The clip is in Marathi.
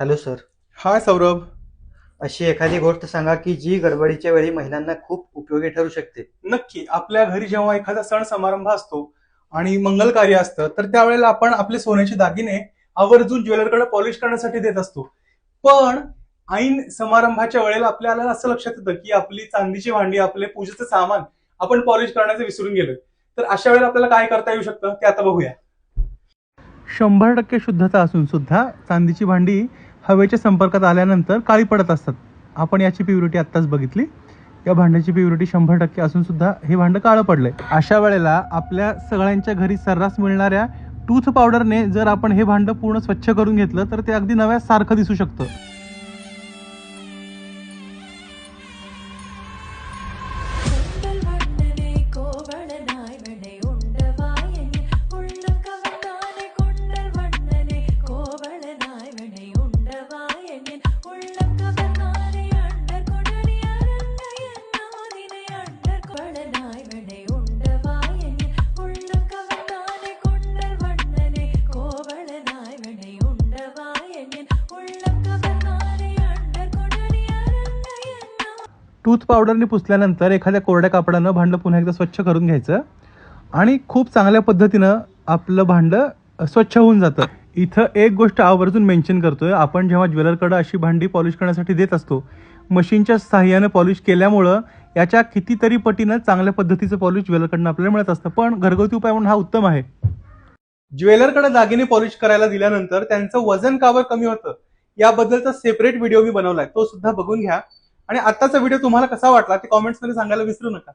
Hello sir. हाय सौरभ. अशी एखादी गोष्ट सांगा की जी गडबडीच्या वेळी महिलांना खूप उपयोगी ठरू शकते. नक्की. आपल्या घरी जेव्हा एखादा सण समारंभ असतो आणि मंगल कार्य असतं तर त्यावेळेला आपण आपले सोन्याचे दागिने आवर्जून ज्वेलरकडे पॉलिश करण्यासाठी देत असतो. पण ऐन समारंभाच्या वेळेला आपल्याला असं लक्षात येतं की आपली चांदीची भांडी आपले पूजेचं सामान आपण पॉलिश करण्याचं विसरून गेलोय. तर अशा वेळेला आपल्याला काय करता येऊ शकतं ते आता बघूया. शंभर टक्के शुद्धता असून सुद्धा चांदीची भांडी हवेच्या संपर्कात आल्यानंतर काळी पडत असतात. आपण याची प्युरिटी आत्ताच बघितली. या भांड्याची प्युरिटी शंभर टक्के असून सुद्धा हे भांडं काळं पडलंय. अशा वेळेला आपल्या सगळ्यांच्या घरी सर्रास मिळणाऱ्या टूथ पावडरने जर आपण हे भांडं पूर्ण स्वच्छ करून घेतलं तर ते अगदी नव्या सारखं दिसू शकतं. टूथ पावडरने पुसल्यानंतर एखाद्या कोरड्या कापडानं भांडं पुन्हा एकदा स्वच्छ करून घ्यायचं. आणि खूप चांगल्या पद्धतीनं आपलं भांडं स्वच्छ होऊन जातं. इथं एक गोष्ट आवर्जून मेन्शन करतोय. आपण जेव्हा ज्वेलरकडं अशी भांडी पॉलिश करण्यासाठी देत असतो मशीनच्या सहाय्यानं पॉलिश केल्यामुळं याच्या कितीतरी पटीनं चांगल्या पद्धतीचं पॉलिश ज्वेलरकडनं आपल्याला मिळत असतं. पण घरगुती उपाय म्हणून हा उत्तम आहे. ज्वेलरकडे दागिने पॉलिश करायला दिल्यानंतर त्यांचं वजन कावर कमी होतं? याबद्दलचा सेपरेट व्हिडिओ मी बनवलाय. तो सुद्धा बघून घ्या. आणि आत्ताचा व्हिडिओ तुम्हाला कसा वाटला ते कॉमेंट्समध्ये सांगायला विसरू नका.